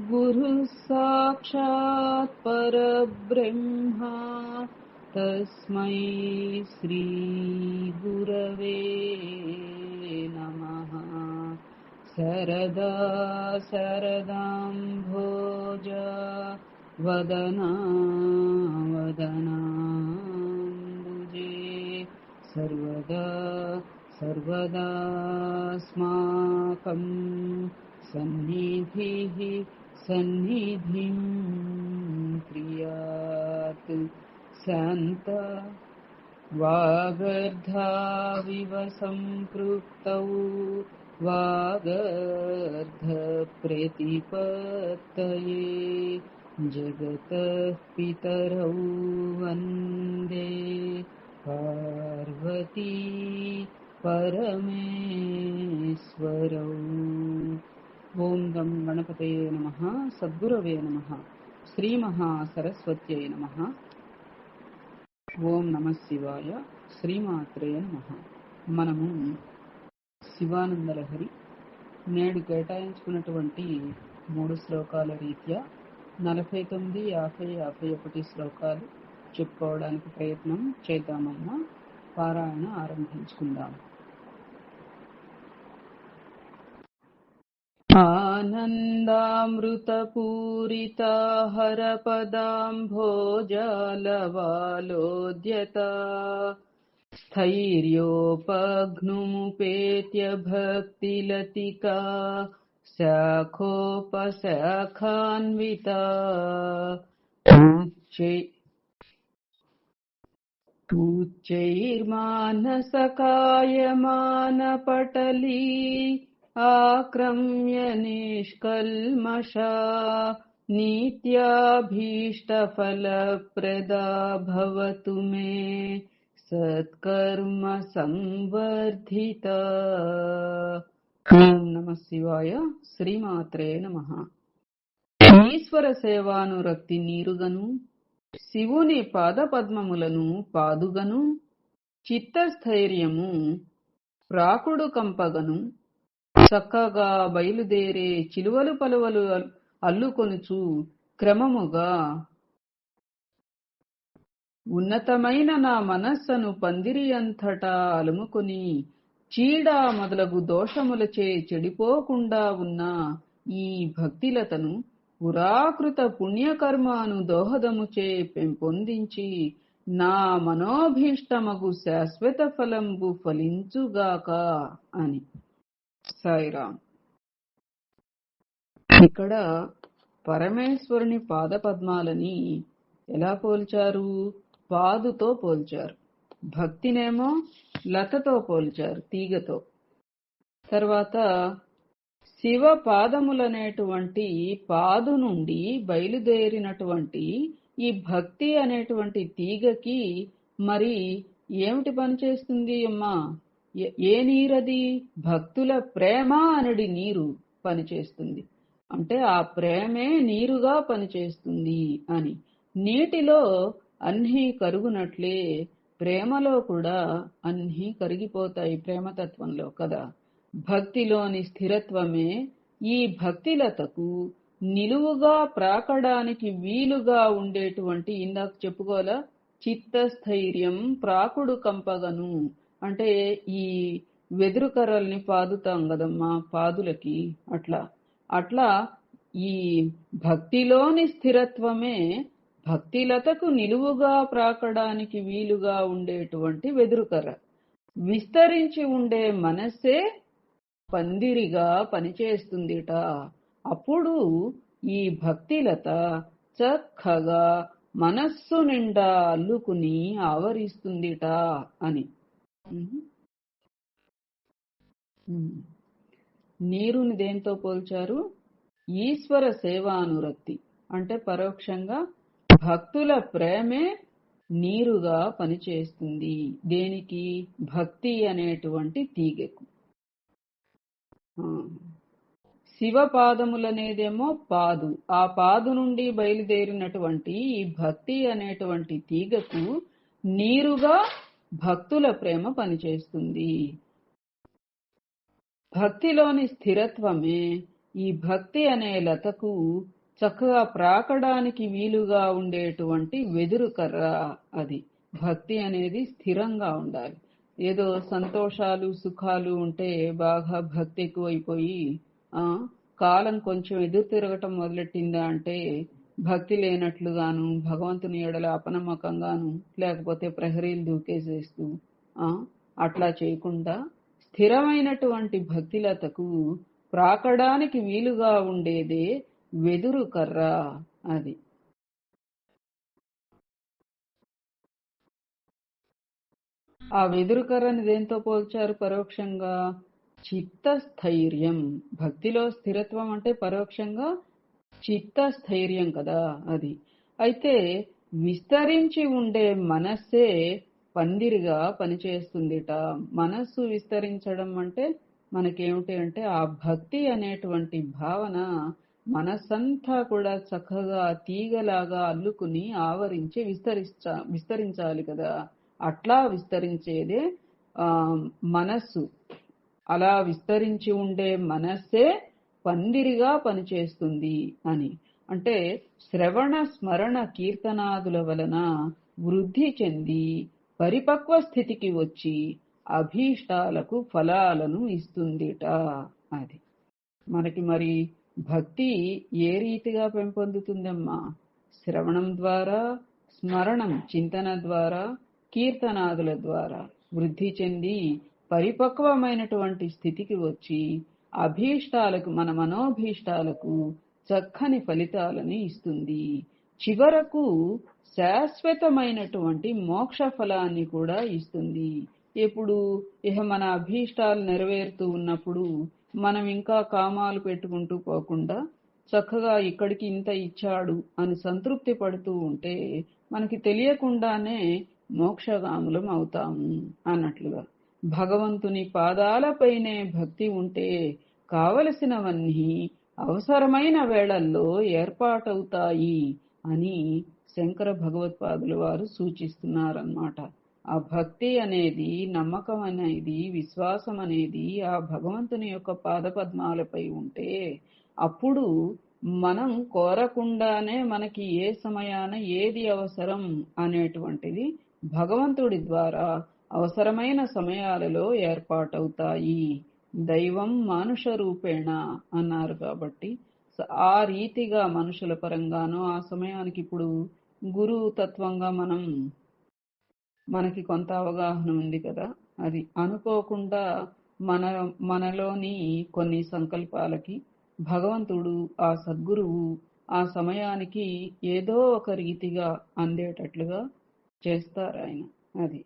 गुरुः साक्षात् परब्रह्मा। तस्मै श्रीगुरवे नमः। सरदा सरदाम्भोज वदना वदनाम्बुजे। सर्वदा सर्वदास्माकं सन्निधिः सन्निधिं प्रियात् शान्त वागर्धाविव सम्पृक्तौ वागर्धप्रतिपत्तये जगतः पितरौ वन्दे। पार्वती परमेश्वरौ ఓం గం గణపతయే నమ సద్గురవే నమ శ్రీమహాసరస్వత్యై నమ. ఓం నమ శివాయ శ్రీమాత్రే నమ. మనము శివానందలహరి నేడు కేటాయించుకున్నటువంటి మూడు శ్లోకాల రీత్యా నలభై తొమ్మిది యాభై యాభై ఒకటి శ్లోకాలు చెప్పుకోవడానికి ప్రయత్నం చేద్దామన్న పారాయణ ఆరంభించుకుందాం. आनन्दामृतपूरिता हरपदाम्भोजालवालोद्यता स्थैर्योपघ्नुमुपेत्य भक्तिलतिका शाखोपशाखान्विता। उच्चै उच्चैर्मानसकायमानपटली आक्रम्य निष्कल्मषा नित्याभीष्टफलप्रदा भवतु मे సత్కర్మ సంవర్ధిత ఓం నమ శివాయ శ్రీమాత్రే నమ ఈశ్వర సేవానురక్తి నీరుగను శివుని పాదపద్మములను పాదుగను చిత్తస్థైర్యము ప్రాకుడు కంపగను చక్కగా బయలుదేరే చిలువలు పలువలు అల్లుకొనుచు క్రమముగా ఉన్నతమైన నా మనస్సును పందిరి అంతటా అలుముకొని చీడ మొదలగు దోషములచే చెడిపోకుండా ఉన్న ఈ భక్తిలతను పురాకృత పుణ్యకర్మను దోహదముచే పెంపొందించి నా మనోభీష్టమగు శాశ్వత ఫలంబు ఫలించుగాక అని. సాయిరామ్ ఇక్కడ పరమేశ్వరుని పాదపద్మాలని ఎలా పోల్చారు? పాదుతో పోల్చారు. భక్తినేమో లతతో పోల్చారు తీగతో. తర్వాత శివ పాదములనేటువంటి పాదు నుండి బయలుదేరినటువంటి ఈ భక్తి అనేటువంటి తీగకి మరి ఏమిటి పనిచేస్తుంది అమ్మా? ఏ నీరది? భక్తుల ప్రేమ అనడి నీరు పనిచేస్తుంది. అంటే ఆ ప్రేమే నీరుగా పనిచేస్తుంది అని. నీటిలో అన్నీ కరుగునట్లే ప్రేమలో కూడా అన్నీ కరిగిపోతాయి ప్రేమతత్వంలో కదా. భక్తిలోని స్థిరత్వమే ఈ భక్తిలతకు నిలువుగా ప్రాకడానికి వీలుగా ఉండేటువంటి ఇందాక చెప్పుకోవాలా? చిత్తస్థైర్యం ప్రాకుడు కంపగను అంటే ఈ వెదురు కర్రల్ని పాదుతాం కదమ్మా పాదులకి. అట్లా. అట్లా ఈ భక్తిలోని స్థిరత్వమే భక్తిలతకు నిలువుగా ప్రాకడానికి వీలుగా ఉండేటువంటి వెదురుకర్ర. విస్తరించి ఉండే మనస్సే పందిరిగా పనిచేస్తుందిట. అప్పుడు ఈ భక్తిలత చక్కగా మనస్సు నిండా అల్లుకుని ఆవరిస్తుందిట అని. నీరుని దేంతో పోల్చారు? ఈశ్వర సేవానురక్తి. అంటే పరోక్షంగా భక్తుల ప్రేమే నీరుగా పనిచేస్తుంది. దేనికి? భక్తి అనేటువంటి తీగకు. శివపాదములనేదేమో శివ పాదములనేదేమో పాదు. ఆ పాదు నుండి బయలుదేరినటువంటి ఈ భక్తి అనేటువంటి తీగకు నీరుగా భక్తుల ప్రేమ పనిచేస్తుంది. భక్తిలోని స్థిరత్వమే ఈ భక్తి అనే లతకు చక్కగా ప్రాకడానికి వీలుగా ఉండేటువంటి వెదురు కర్ర అది. భక్తి అనేది స్థిరంగా ఉండాలి. ఏదో సంతోషాలు సుఖాలు ఉంటే బాగా భక్తి ఎక్కువైపోయి ఆ కాలం కొంచెం ఎదురు తిరగటం మొదలెట్టిందా అంటే భక్తి లేనట్లుగాను భగవంతుని ఎడల అపనమ్మకంగాను లేకపోతే ప్రహరీలు దూకేసేస్తూ ఆ అట్లా చేయకుండా స్థిరమైనటువంటి భక్తిలతకు ప్రాకడానికి వీలుగా ఉండేదే వెదురు కర్ర అది. ఆ వెదురు కర్రని దేంతో పోల్చారు పరోక్షంగా? చిత్తస్థైర్యం. భక్తిలో స్థిరత్వం అంటే పరోక్షంగా చిత్తస్థైర్యం కదా అది. అయితే విస్తరించి ఉండే మనస్సే పందిరిగా పనిచేస్తుందిట. మనస్సు విస్తరించడం అంటే మనకేమిటి అంటే ఆ భక్తి అనేటువంటి భావన మనస్సంతా కూడా చక్కగా తీగలాగా అల్లుకుని ఆవరించి విస్తరించ విస్తరించాలి కదా. అట్లా విస్తరించేదే ఆ మనస్సు. అలా విస్తరించి ఉండే మనస్సే పందిరిగా పనిచేస్తుంది అని. అంటే శ్రవణ స్మరణ కీర్తనాదుల వలన వృద్ధి చెంది పరిపక్వ స్థితికి వచ్చి అభీష్టాలకు ఫలాలను ఇస్తుందిట అది. మనకి మరి భక్తి ఏ రీతిగా పెంపొందుతుందమ్మా? శ్రవణం ద్వారా స్మరణం చింతన ద్వారా కీర్తనాదుల ద్వారా వృద్ధి చెంది పరిపక్వమైనటువంటి స్థితికి వచ్చి అభీష్టాలకు మన మనోభీష్టాలకు చక్కని ఫలితాలని ఇస్తుంది. చివరకు శాశ్వతమైనటువంటి మోక్ష ఫలాన్ని కూడా ఇస్తుంది. ఎప్పుడు? ఇహ మన అభీష్టాలు నెరవేరుతూ ఉన్నప్పుడు మనం ఇంకా కామాలు పెట్టుకుంటూ పోకుండా చక్కగా ఇక్కడికి ఇంత ఇచ్చాడు అని సంతృప్తి పడుతూ ఉంటే మనకి తెలియకుండానే మోక్షగాములం అవుతాము అన్నట్లుగా. భగవంతుని పాదాలపైనే భక్తి ఉంటే కావలసినవన్నీ అవసరమైన వేళల్లో ఏర్పాటవుతాయి అని శంకర భగవత్పాదుల వారు సూచిస్తున్నారన్నమాట. ఆ భక్తి అనేది నమ్మకం అనేది విశ్వాసం అనేది ఆ భగవంతుని యొక్క పాదపద్మాలపై ఉంటే అప్పుడు మనం కోరకుండానే మనకి ఏ సమయాన ఏది అవసరం అనేటువంటిది భగవంతుడి ద్వారా అవసరమైన సమయాలలో ఏర్పాటవుతాయి. దైవం మానుష రూపేణ అన్నారు కాబట్టి ఆ రీతిగా మనుషుల పరంగానో ఆ సమయానికి ఇప్పుడు గురు తత్వంగా మనం మనకి కొంత అవగాహన ఉంది కదా. అది అనుకోకుండా మన మనలోని కొన్ని సంకల్పాలకి భగవంతుడు ఆ సద్గురువు ఆ సమయానికి ఏదో ఒక రీతిగా అందేటట్లుగా చేస్తారాయన అది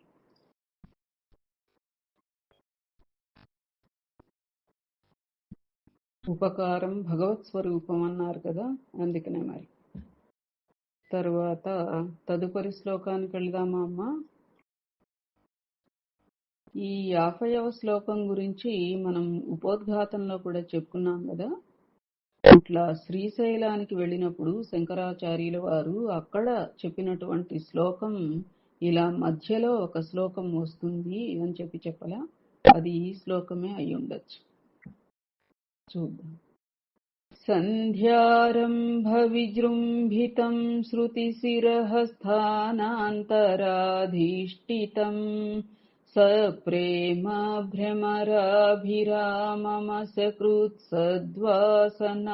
ఉపకారం భగవత్ స్వరూపం అన్నారు కదా అందుకనే మరి. తర్వాత తదుపరి శ్లోకానికి వెళ్దామా అమ్మ? ఈ యాభైవ శ్లోకం గురించి మనం ఉపోద్ఘాతంలో కూడా చెప్పుకున్నాం కదా. ఇట్లా శ్రీశైలానికి వెళ్ళినప్పుడు శంకరాచార్యుల వారు అక్కడ చెప్పినటువంటి శ్లోకం ఇలా మధ్యలో ఒక శ్లోకం వస్తుంది అని చెప్పి చెప్పలా? అది ఈ శ్లోకమే అయి ఉండొచ్చు. చూద్దాం సంధ్యారంభ విజృంభితం శృతిశిరః స్థానాంతరాధిష్ఠితం సప్రేమ భ్రమరాభిరామమసకృత్ సద్వాసనాశోభితం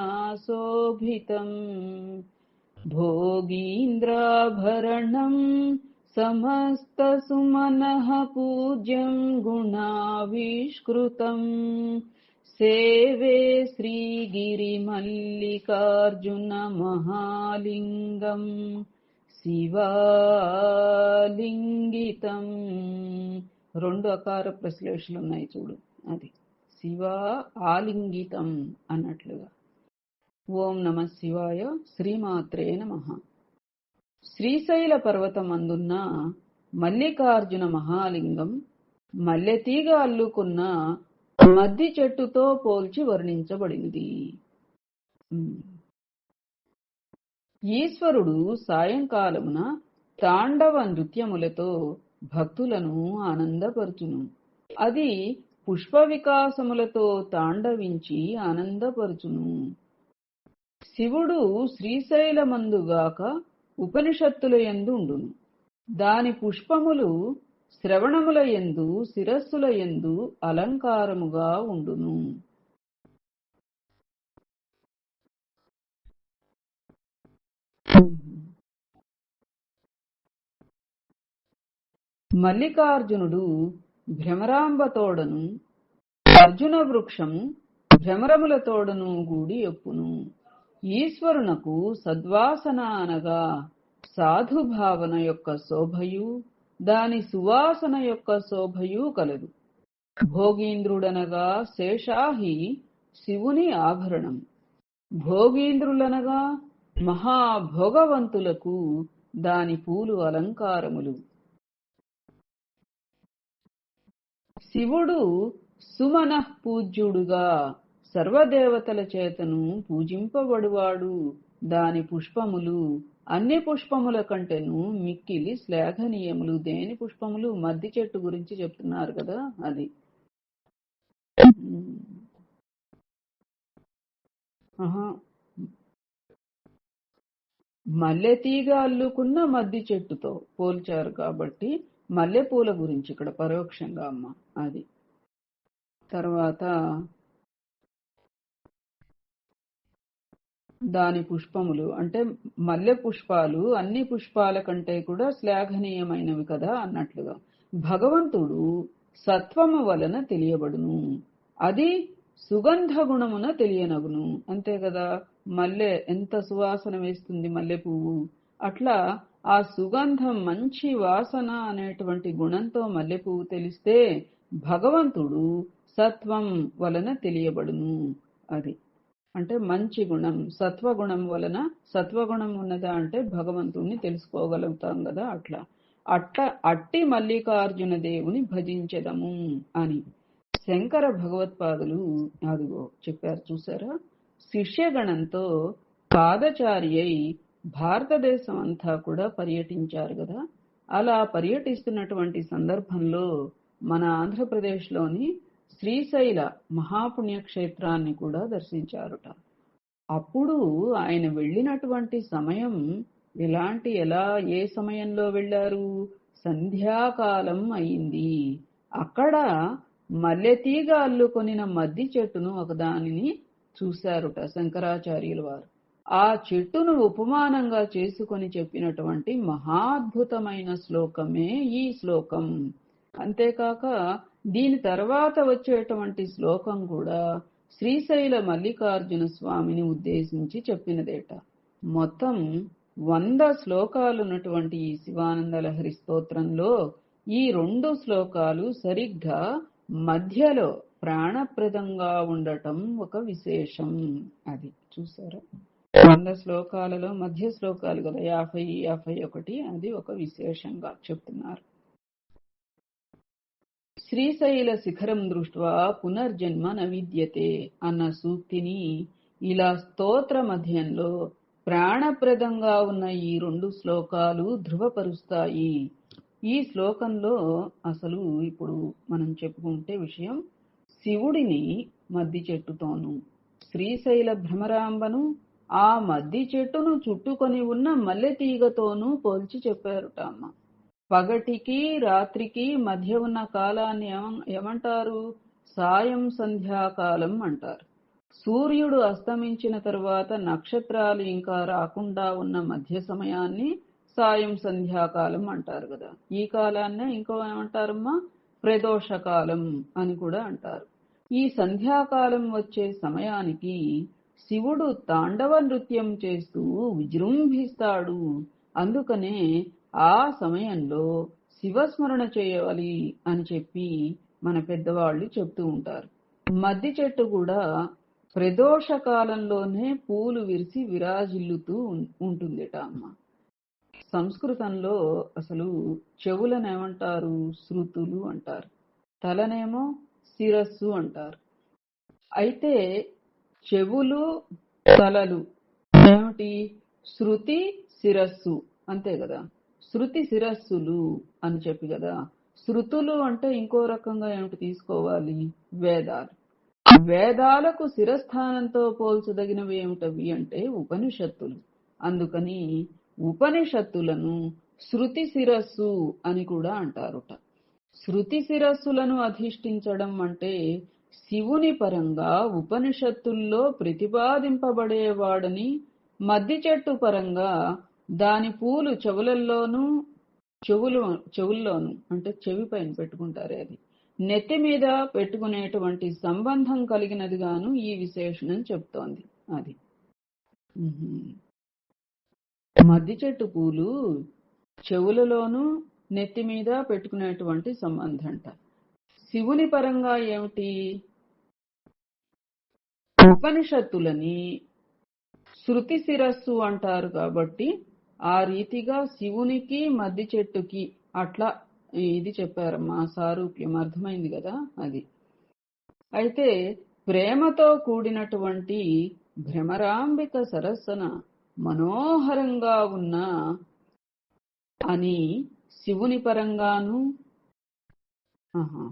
భోగీంద్రాభరణం సమస్తసుమనః పూజ్యం గుణావిష్కృతం సేవే శ్రీగిరిమల్లికార్జున మహాలింగం శివాలింగితం. రెండు అకార ప్రశ్లేషలు ఉన్నాయి చూడు. అది శివ ఆలింగితం అన్నట్లుగా. ఓం నమ శివాయ శ్రీమాత్రే నమ. శ్రీశైల పర్వతం అందున్న మల్లికార్జున మహాలింగం మల్లెతీగ అల్లుకున్న మద్ది చెట్టుతో పోల్చి వర్ణించబడింది. ఈశ్వరుడు సాయంకాలమున తాండవ నృత్యములతో భక్తులను ఆనందపరుచును. అది పుష్ప వికాసములతో తాండవించి ఆనందపరుచును. శివుడు శ్రీశైలమందుగాక ఉపనిషత్తుల యందు ఉండును. దాని పుష్పములు శ్రవణముల యందు శిరస్సుల యందు అలంకారముగా ఉండును. మల్లికార్జునుడు భ్రమరాంబ తోడను అర్జున వృక్షం భ్రమరములతోడను గూడి ఎప్పును ఈశ్వరునకు సద్వాసన అనగా సాధుభావన యొక్క శోభయు. దాని సువాసన యొక్క శోభయు కలదు. భోగీంద్రుడనగా శేషాహి శివుని ఆభరణం. భోగీంద్రులనగా మహాభోగవంతులకు దాని పూలు అలంకారములు. శివుడు సుమనః పూజ్యుడుగా సర్వదేవతల చేతను పూజింపబడువాడు. దాని పుష్పములు అన్ని పుష్పముల కంటేను మిక్కిలి శ్లాఘనీయములు. దేని పుష్పములు? మద్ది చెట్టు గురించి చెప్తున్నారు కదా అది. మల్లె తీగ అల్లుకున్న మద్ది చెట్టుతో పోల్చారు కాబట్టి మల్లెపూల గురించి ఇక్కడ పరోక్షంగా అమ్మ అది. తర్వాత దాని పుష్పములు. అంటే మల్లె పుష్పాలు అన్ని పుష్పాల కంటే కూడా శ్లాఘనీయమైనవి కదా అన్నట్లుగా. భగవంతుడు సత్వము వలన తెలియబడును. అది సుగంధ గుణమున తెలియనగును. అంతే కదా? మల్లె ఎంత సువాసన వేస్తుంది మల్లె పువ్వు. అట్లా ఆ సుగంధం మంచి వాసన అనేటువంటి గుణంతో మల్లె పువ్వు తెలిస్తే భగవంతుడు సత్వం వలన తెలియబడును. అది. అంటే మంచి గుణం సత్వగుణం వలన సత్వగుణం ఉన్నదా అంటే భగవంతుణ్ణి తెలుసుకోగలుగుతాం కదా అట్లా. అట్ట అట్టి మల్లికార్జున దేవుని భజించదము అని. శంకర భగవత్పాదులు అదిగో చెప్పారు చూసారా? శిష్యగణంతో పాదచారి అయి భారతదేశం అంతా కూడా పర్యటించారు కదా. అలా పర్యటిస్తున్నటువంటి సందర్భంలో మన ఆంధ్రప్రదేశ్లోని శ్రీశైల మహాపుణ్యక్షేత్రాన్ని కూడా దర్శించారుట. అప్పుడు ఆయన వెళ్ళినటువంటి సమయం ఇలాంటి ఎలా ఏ సమయంలో వెళ్ళారు? సంధ్యాకాలం అయింది. అక్కడ మల్లెతీగ అల్లుకొనిన మద్ది చెట్టును ఒకదానిని చూశారుట శంకరాచార్యుల వారు. ఆ చెట్టును ఉపమానంగా చేసుకొని చెప్పినటువంటి మహాద్భుతమైన శ్లోకమే ఈ శ్లోకం. అంతేకాక దీని తర్వాత వచ్చేటువంటి శ్లోకం కూడా శ్రీశైల మల్లికార్జున స్వామిని ఉద్దేశించి చెప్పినదేట. మొత్తం వంద శ్లోకాలున్నటువంటి ఈ శివానంద లహరి స్తోత్రంలో ఈ రెండు శ్లోకాలు సరిగ్గా మధ్యలో ప్రాణప్రదంగా ఉండటం ఒక విశేషం. అది చూసారా? వంద శ్లోకాలలో మధ్య శ్లోకాలు కదా యాభై యాభై ఒకటి అది ఒక విశేషంగా చెప్తున్నారు. శ్రీశైల శిఖరం దృష్ట్వా పునర్జన్మ నవిద్యతే అన్న సూక్తిని ఇలా స్తోత్ర మధ్యంలో ప్రాణప్రదంగా ఉన్న ఈ రెండు శ్లోకాలు ధృవపరుస్తాయి ఈ శ్లోకంలో అసలు ఇప్పుడు మనం చెప్పుకుంటే విషయం శివుడిని మద్ది చెట్టుతోను శ్రీశైల భ్రమరాంబను ఆ మద్ది చెట్టును చుట్టుకొని ఉన్న మల్లె తీగతోనూ పోల్చి చెప్పారుట అమ్మ. పగటికి రాత్రికి మధ్య ఉన్న కాలాన్ని ఏమంటారు? సాయం సంధ్యాకాలం అంటారు. సూర్యుడు అస్తమించిన తరువాత నక్షత్రాలు ఇంకా రాకుండా ఉన్న మధ్య సమయాన్ని సాయం సంధ్యాకాలం అంటారు కదా. ఈ కాలాన్నే ఇంకో ఏమంటారమ్మా? ప్రదోషకాలం అని కూడా అంటారు. ఈ సంధ్యాకాలం వచ్చే సమయానికి శివుడు తాండవ నృత్యం చేస్తూ విజృంభిస్తాడు. అందుకనే ఆ సమయంలో శివస్మరణ చేయాలి అని చెప్పి మన పెద్దవాళ్ళు చెప్తూ ఉంటారు. మద్ది చెట్టు కూడా ప్రదోష కాలంలోనే పూలు విరిసి విరాజిల్లుతూ ఉంటుందిట అమ్మ. సంస్కృతంలో అసలు చెవులను ఏమంటారు? శృతులు అంటారు. తలనేమో శిరస్సు అంటారు. అయితే చెవులు తలలు ఏమిటి? శృతి శిరస్సు అంతే కదా? శృతి శిరస్సులు అని చెప్పి కదా. శృతులు అంటే ఇంకో రకంగా ఏమిటి తీసుకోవాలి? వేదాలు. వేదాలకు శిరస్థానంతో పోల్చదగినవి ఏమిటవి అంటే ఉపనిషత్తులు. అందుకని ఉపనిషత్తులను శృతి శిరస్సు అని కూడా అంటారుట. శృతి శిరస్సులను అధిష్ఠించడం అంటే శివుని పరంగా ఉపనిషత్తుల్లో ప్రతిపాదింపబడేవాడని మద్ది చెట్టు పరంగా దాని పూలు చెవులల్లోనూ చెవులు చెవుల్లోను అంటే చెవి పైన పెట్టుకుంటారే అది. నెత్తి మీద పెట్టుకునేటువంటి సంబంధం కలిగినదిగాను ఈ విశేషణం చెప్తోంది అది. మద్ది చెట్టు పూలు చెవులలోనూ నెత్తి మీద పెట్టుకునేటువంటి సంబంధం అంట శివుని పరంగా ఏమిటి? ఉపనిషత్తులని శృతి శిరస్సు అంటారు కాబట్టి ఆ రీతిగా శివునికి మద్ది చెట్టుకి అట్లా ఇది చెప్పారమ్మా సారూప్యం అర్థమైంది కదా అది అయితే ప్రేమతో కూడినటువంటి భ్రమరాంబిక సరస్సన మనోహరంగా ఉన్న అని శివుని పరంగాను ఆహా.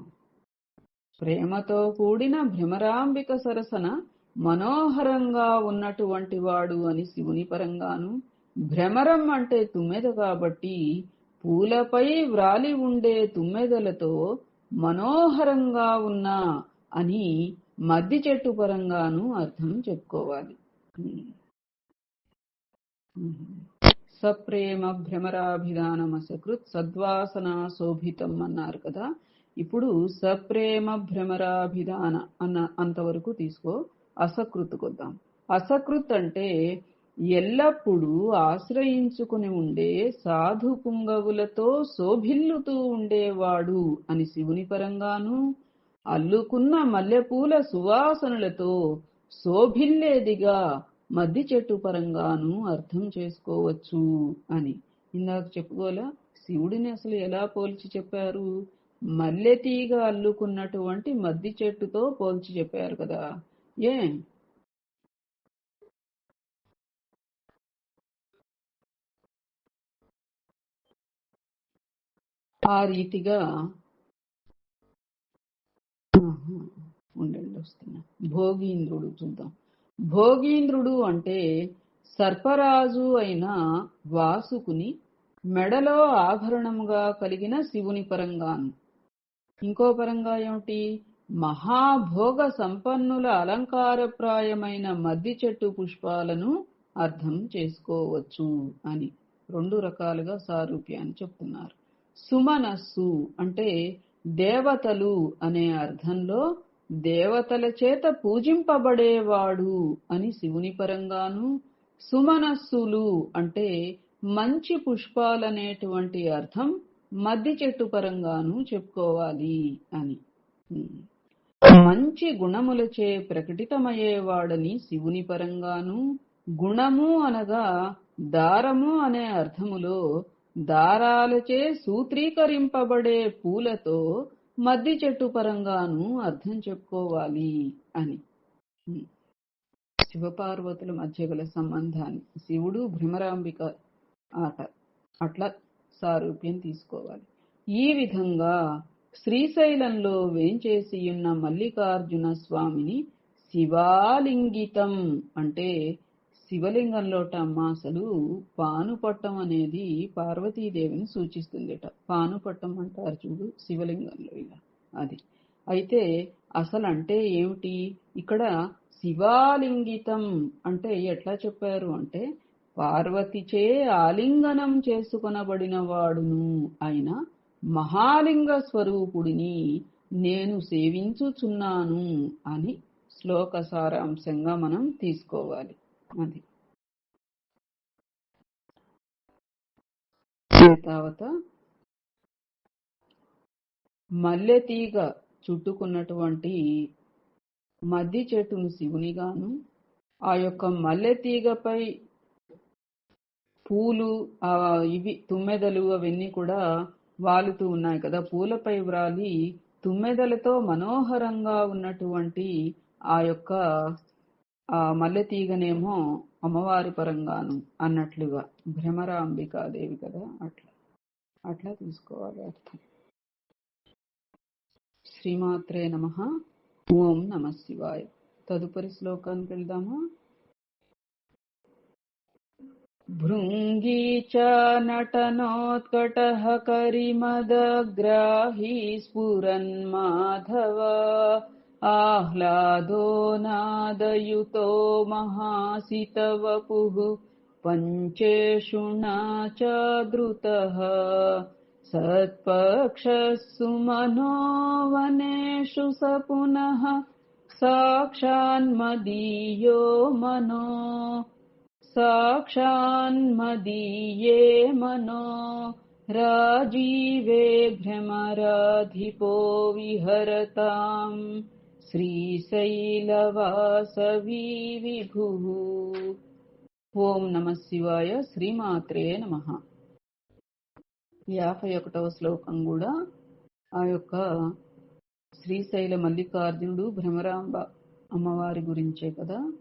ప్రేమతో కూడిన భ్రమరాంబిక సరసన మనోహరంగా ఉన్నటువంటి వాడు అని శివుని పరంగాను భ్రమరం అంటే తుమ్మెద కాబట్టి పూలపై వ్రాలి ఉండే తుమ్మెదలతో మనోహరంగా ఉన్న అని మద్ది చెట్టు పరంగాను అర్థం చెప్పుకోవాలి. సప్రేమ భ్రమరాభిధానమసకృత్ సద్వాసన శోభితం అన్నారు కదా. ఇప్పుడు సప్రేమ భ్రమరాభిధాన అన్న అంతవరకు తీసుకో అసకృత్ కొద్దాం అసకృత్ అంటే ఎల్లప్పుడూ ఆశ్రయించుకుని ఉండే సాధు పుంగవులతో శోభిల్లుతూ ఉండేవాడు అని శివుని పరంగాను అల్లుకున్న మల్లెపూల సువాసనలతో శోభిల్లేదిగా మద్ది చెట్టు పరంగాను అర్థం చేసుకోవచ్చు అని. ఇందాక చెప్పుకోలే శివుడిని అసలు ఎలా పోల్చి చెప్పారు? మల్లె తీగ అల్లుకున్నటువంటి మద్ది చెట్టుతో పోల్చి చెప్పారు కదా. ఏ? ఆ రీతిగా ఉండండి వస్తున్నా. భోగీంద్రుడు చూద్దాం. భోగీంద్రుడు అంటే సర్పరాజు అయిన వాసుకుని మెడలో ఆభరణముగా కలిగిన శివుని పరంగాను. ఇంకో పరంగా ఏమిటి? మహాభోగ సంపన్నుల అలంకారప్రాయమైన మద్ది చెట్టు పుష్పాలను అర్థం చేసుకోవచ్చు అని. రెండు రకాలుగా సారూప్యాన్ని చెప్తున్నారు. సుమనస్సు అంటే దేవతలు అనే అర్థంలో దేవతల చేత పూజింపబడేవాడు అని శివుని పరంగాను సుమనస్సులు అంటే మంచి పుష్పాలనేటువంటి అర్థం మద్ది చెట్టు పరంగాను చెప్పుకోవాలి అని. మంచి గుణములచే ప్రకటితమయ్యేవాడని శివుని పరంగాను గుణము అనగా దారము అనే అర్థములో దారాలచే సూత్రీకరింపబడే పూలతో మద్ది చెట్టు పరంగాను అర్థం చెప్పుకోవాలి అని. శివపార్వతుల మధ్య గల సంబంధాన్ని శివుడు భ్రమరాంబిక ఆట అట్లా సారూప్యం తీసుకోవాలి. ఈ విధంగా శ్రీశైలంలో వేంచేసి ఉన్న మల్లికార్జున స్వామిని శివాలింగితం అంటే శివలింగంలోట అమ్మ అసలు పానుపట్టం అనేది పార్వతీదేవిని సూచిస్తుందిట. పానుపట్టం అంటారు చూడు శివలింగంలో ఇలా అది. అయితే అసలు అంటే ఏమిటి? ఇక్కడ శివాలింగితం అంటే ఎట్లా చెప్పారు అంటే పార్వతిచే ఆలింగనం చేసుకొనబడిన వాడును అయిన మహాలింగ స్వరూపుడిని నేను సేవించుచున్నాను అని శ్లోక సారాంశంగా మనం తీసుకోవాలి. అది తర్వాత మల్లె తీగ చుట్టుకున్నటువంటి మద్ది చెట్టును శివునిగాను ఆ యొక్క మల్లె తీగపై పూలు ఆ ఇవి తుమ్మెదలు అవన్నీ కూడా వాలుతూ ఉన్నాయి కదా. పూలపై వ్రాలి తుమ్మెదలతో మనోహరంగా ఉన్నటువంటి ఆ యొక్క ఆ మల్లె తీగనేమో అమ్మవారి పరంగాను అన్నట్లుగా భ్రమరాంబికాదేవి కదా అట్లా. అట్లా తీసుకోవాలి అర్థం. శ్రీమాత్రే నమ. ఓం నమ శివాయ. తదుపరి శ్లోకానికి వెళ్దామా? భృంగీ చ నటనోత్కటః కరిమదగ్రాహీ స్ఫురన్మాధవ आह्लादो नादयुतो महासितवपुः पञ्चेषुणा च द्रुतः सत्पक्षस्सु मनो वनेषु स पुनः साक्षान्मदीयो मनो साक्षान्मदीये मनो राजीवे भ्रमराधिपो विहरताम् శ్రీశైలవాసవి విభు ఓం నమ శివాయ శ్రీమాత్రే నమ. యాభై ఒకటవ శ్లోకం కూడా ఆ యొక్క శ్రీశైల మల్లికార్జునుడు భ్రమరాంబ అమ్మవారి గురించే కదా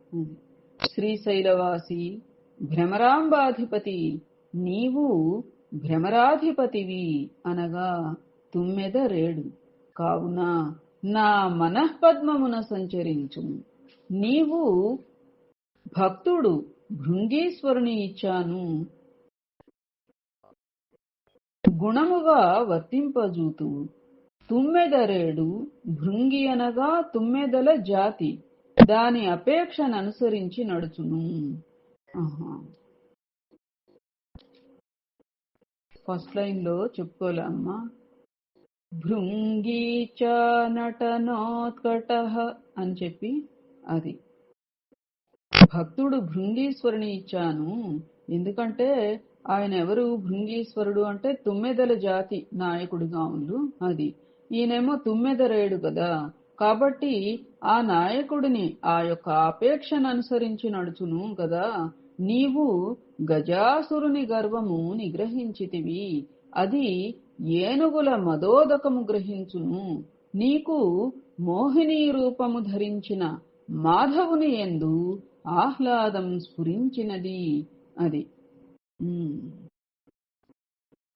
శ్రీశైలవాసి భ్రమరాంబాధిపతి నీవు భ్రమరాధిపతివి అనగా తుమ్మెద రేడు. కావున నా మనఃపద్మమున సంచరించు నీవు భక్తుడు భృంగీశ్వరుని ఇచ్చాను. గుణముగా వర్తింపజూతు. తుమ్మెదరేడు భృంగి అనగా తుమ్మెదల జాతి. దాని అపేక్షను అనుసరించి నడుచును ఫస్ట్ లైన్లో చెప్పుకోలే అమ్మా భృంగీచ చ నటనోత్కట అని చెప్పి అది. భక్తుడు భృంగీశ్వరుని ఇచ్చాను. ఎందుకంటే ఆయన ఎవరు? భృంగీశ్వరుడు అంటే తుమ్మెదల జాతి నాయకుడిగా ఉండు అది. ఈయనేమో తుమ్మెదరేడు కదా. కాబట్టి ఆ నాయకుడిని ఆ యొక్క అపేక్షను అనుసరించి నడుచును కదా. నీవు గజాసురుని గర్వము నిగ్రహించితివి. అది ఏనుగుల మదోదకము గ్రహించును. నీకు మోహిని రూపము ధరించిన మాధవుని ఎందు ఆహ్లాదం స్ఫురించినది అది.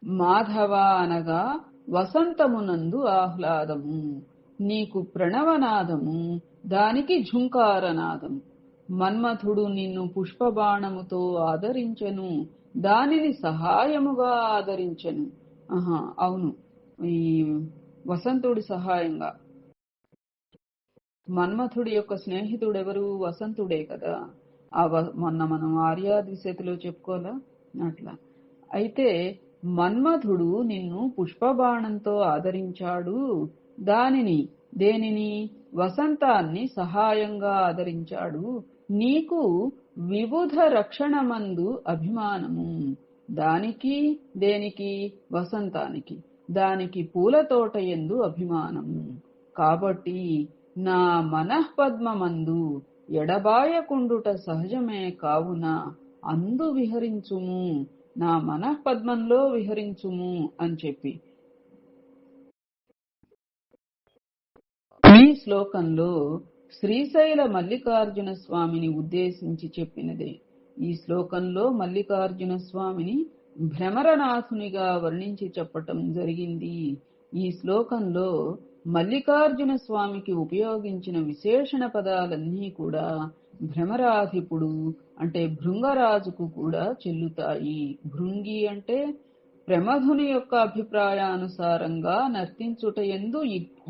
మాధవ అనగా వసంతమునందు ఆహ్లాదము నీకు ప్రణవనాదము దానికి ఝుంకారనాదము. మన్మథుడు నిన్ను పుష్పబాణముతో ఆదరించెను దానిని సహాయముగా ఆదరించెను. అవును. ఈ వసంతుడి సహాయంగా. మన్మథుడి యొక్క స్నేహితుడు ఎవరు వసంతుడే కదా. ఆ వ- మొన్న మనం ఆర్యాద్విశతిలో చెప్పుకోలే అట్లా. అయితే మన్మథుడు నిన్ను పుష్పబాణంతో ఆదరించాడు. దానిని దేనిని? వసంతాన్ని సహాయంగా ఆదరించాడు. నీకు విబుధ రక్షణమందు అభిమానము. దానికి దేనికి వసంతానికి దానికి పూల తోట ఎందు అభిమానము కాబట్టి నా మనఃపద్మమందు ఎడబాయకుండుట సహజమే కావున అందు విహరించుము నా మనఃపద్మంలో విహరించుము అని చెప్పి. ఈ శ్లోకంలో శ్రీశైల మల్లికార్జున స్వామిని ఉద్దేశించి చెప్పినదే. ఈ శ్లోకంలో మల్లికార్జున స్వామిని భ్రమరనాథునిగా వర్ణించి చెప్పటం జరిగింది. ఈ శ్లోకంలో మల్లికార్జున స్వామికి ఉపయోగించిన విశేషణ పదాలన్నీ కూడా భ్రమరాధిపుడు అంటే భృంగరాజుకు కూడా చెల్లుతాయి. భృంగి అంటే ప్రమధుని యొక్క అభిప్రాయానుసారంగా నర్తించుట ఎందు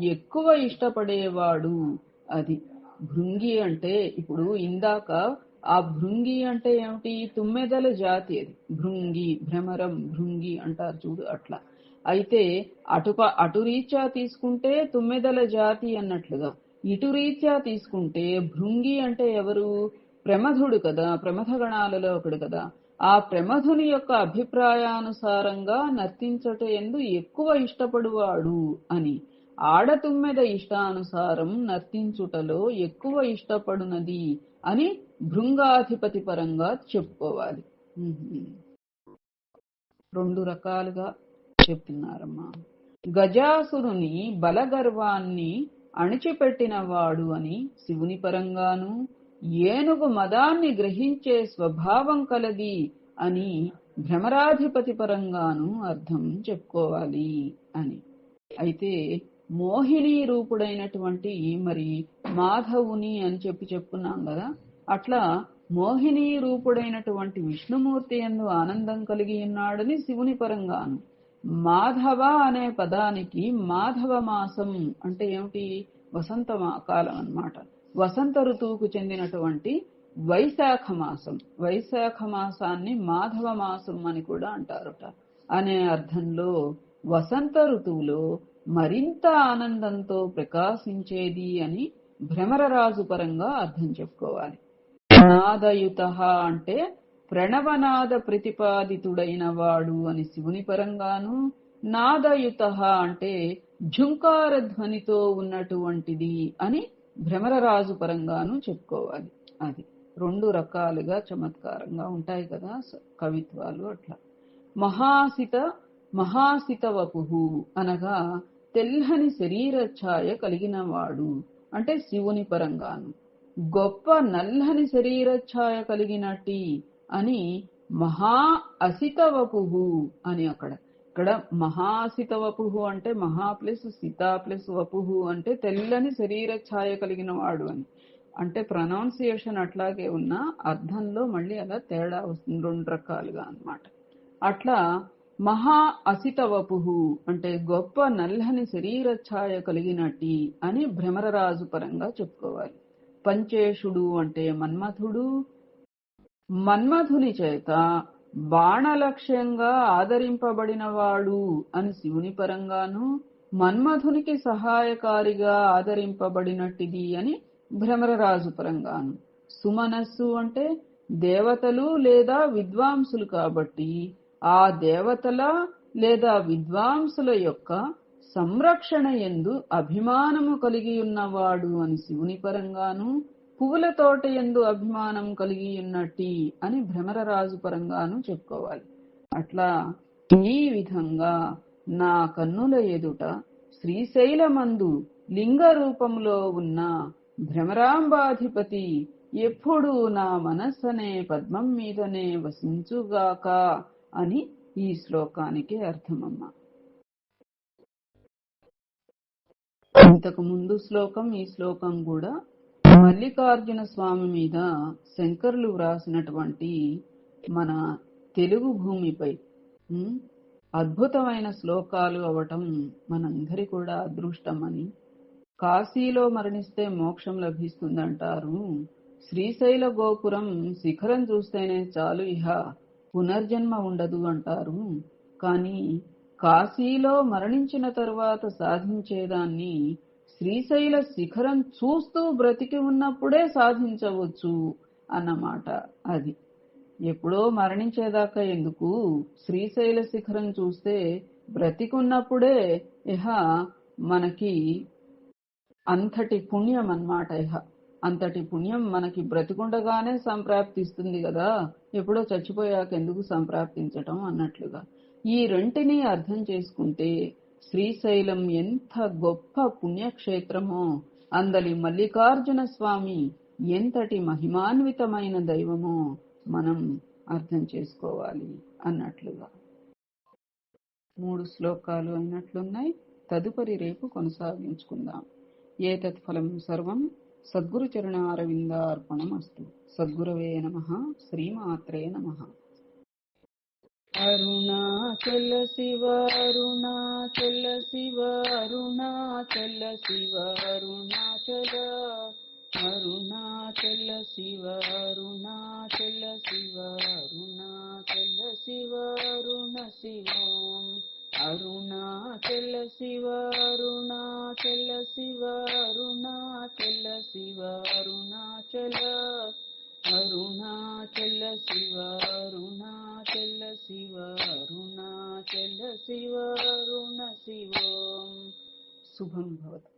ఎక్కువ ఇష్టపడేవాడు. అది భృంగి అంటే ఇప్పుడు ఇందాక ఆ భృంగి అంటే ఏమిటి? తుమ్మెదల జాతి అది. భృంగి భ్రమరం భృంగి అంటారు చూడు అట్లా. అయితే అటుప అటు రీత్యా తీసుకుంటే తుమ్మెదల జాతి అన్నట్లుగా. ఇటు రీత్యా తీసుకుంటే భృంగి అంటే ఎవరు? ప్రమధుడు కదా ప్రమథ గణాలలో ఒకడు కదా. ఆ ప్రమధుని యొక్క అభిప్రాయానుసారంగా నర్తించట ఎందు ఎక్కువ ఇష్టపడువాడు అని. ఆడతుమ్మెద ఇష్టానుసారం నర్తించుటలో ఎక్కువ ఇష్టపడునది అని భృంగాధిపతి పరంగా చెప్పుకోవాలి. రెండు రకాలుగా చెప్తున్నారమ్మా. గజాసురుని బలగర్వాన్ని అణిచిపెట్టిన వాడు అని శివుని పరంగాను ఏనుగు మదాన్ని గ్రహించే స్వభావం కలది అని భ్రమరాధిపతి పరంగాను అర్థం చెప్పుకోవాలి అని. అయితే మోహిని రూపుడైనటువంటి మరి మాధవుని అని చెప్పి చెప్పుకున్నాం కదా అట్లా మోహిని రూపుడైనటువంటి విష్ణుమూర్తి ఎందు ఆనందం కలిగి ఉన్నాడని శివుని పరంగాను. మాధవ అనే పదానికి మాధవ మాసం అంటే ఏమిటి? వసంత మా- కాలం అన్నమాట. వసంత ఋతువుకు చెందినటువంటి వైశాఖ మాసం. వైశాఖ మాసాన్ని మాధవ మాసం అని కూడా అంటారట. అనే అర్థంలో వసంత ఋతువులో మరింత ఆనందంతో ప్రకాశించేది అని భ్రమరరాజు పరంగా అర్థం చెప్పుకోవాలి. నాదయుత అంటే ప్రణవనాద ప్రతిపాదితుడైన వాడు అని శివుని పరంగాను నాదయుత అంటే ఝుంకార ధ్వనితో ఉన్నటువంటిది అని భ్రమరరాజు పరంగాను చెప్పుకోవాలి. అది రెండు రకాలుగా చమత్కారంగా ఉంటాయి కదా కవిత్వాలు అట్లా. మహాసిత మహాసిత వపుహు అనగా తెల్లని శరీర ఛాయ కలిగిన వాడు అంటే శివుని పరంగాను. గొప్ప నల్లని శరీర ఛాయ టీ అని మహా అసితవపుహు అని అక్కడ. ఇక్కడ మహాసిత వపుహు అంటే మహా ప్లస్ సీత ప్లస్ వపుహు అంటే తెల్లని శరీర ఛాయ కలిగిన వాడు అని. అంటే ప్రొనౌన్సియేషన్ అట్లాగే ఉన్నా అర్థంలో మళ్ళీ అలా తేడా వస్తుంది రెండు రకాలుగా అన్నమాట. అట్లా మహా అసిత వపుహు అంటే గొప్ప నల్లని శరీర ఛాయ కలిగినట్టి అని భ్రమరరాజు పరంగా చెప్పుకోవాలి. పంచేషుడు అంటే మన్మథుడు మన్మథుని చేత బాణలక్ష్యంగా ఆదరింపబడినవాడు అని శివుని పరంగాను మన్మథునికి సహాయకారిగా ఆదరింపబడినట్టిది అని భ్రమరరాజు పరంగాను. సుమనస్సు అంటే దేవతలు లేదా విద్వాంసులు కాబట్టి ఆ దేవతల లేదా విద్వాంసుల యొక్క సంరక్షణ ఎందు అభిమానము కలిగి ఉన్నవాడు అని శివుని పరంగాను పువ్వుల తోట ఎందు అభిమానం కలిగి ఉన్నట్టి అని భ్రమరరాజు పరంగాను చెప్పుకోవాలి. అట్లా ఈ విధంగా నా కన్నుల ఎదుట శ్రీశైలమందు లింగ రూపంలో ఉన్న భ్రమరాంబాధిపతి ఎప్పుడు నా మనస్సనే పద్మం మీదనే వసించుగాక అని ఈ శ్లోకానికి అర్థమమ్మా. ఇంతకు ముందు శ్లోకం ఈ శ్లోకం కూడా మల్లికార్జున స్వామి మీద శంకరులు వ్రాసినటువంటి మన తెలుగు భూమిపై అద్భుతమైన శ్లోకాలు అవటం మనందరి కూడా అదృష్టం అని కాశీలో మరణిస్తే మోక్షం లభిస్తుందంటారు. శ్రీశైల గోపురం శిఖరం చూస్తేనే చాలు ఇహ పునర్జన్మ ఉండదు అంటారు. కానీ కాశీలో మరణించిన తరువాత సాధించేదాన్ని శ్రీశైల శిఖరం చూస్తూ బ్రతికి ఉన్నప్పుడే సాధించవచ్చు అన్నమాట అది. ఎప్పుడో మరణించేదాకా ఎందుకు? శ్రీశైల శిఖరం చూస్తే బ్రతికున్నప్పుడే ఇహ మనకి అంతటి పుణ్యం అన్నమాట ఇహ. అంతటి పుణ్యం మనకి బ్రతికుండగానే సంప్రాప్తిస్తుంది కదా. ఎప్పుడో చచ్చిపోయాక ఎందుకు సంప్రాప్తించటం అన్నట్లుగా. ఈ రెంటిని అర్థం చేసుకుంటే శ్రీశైలం ఎంత గొప్ప పుణ్యక్షేత్రమో! అందలి మల్లికార్జున స్వామి ఎంతటి మహిమాన్వితమైన దైవమో మనం అర్థం చేసుకోవాలి అన్నట్లుగా. మూడు శ్లోకాలు అయినట్లున్నాయి. తదుపరి రేపు కొనసాగించుకుందాం. ఏతత్ ఫలం సర్వం సద్గురు చరణారవిందార్పణం అస్తు సద్గురవే నమ. శ్రీమాత్రే నమ. అరుణాచల శివ అరుణాచల శివ అరుణాచల శివ అరుణాచల అరుణాచల శివ అరుణాచల శివ అరుణాచల శివ అరుణ శివం. అరుణాచల శివ అరుణాచల శివ అరుణాచల శివ అరుణాచల अरुणाचल शिव अरुणाचल शिव अरुणाचल शिव अरुण शिव शुभं भवतु।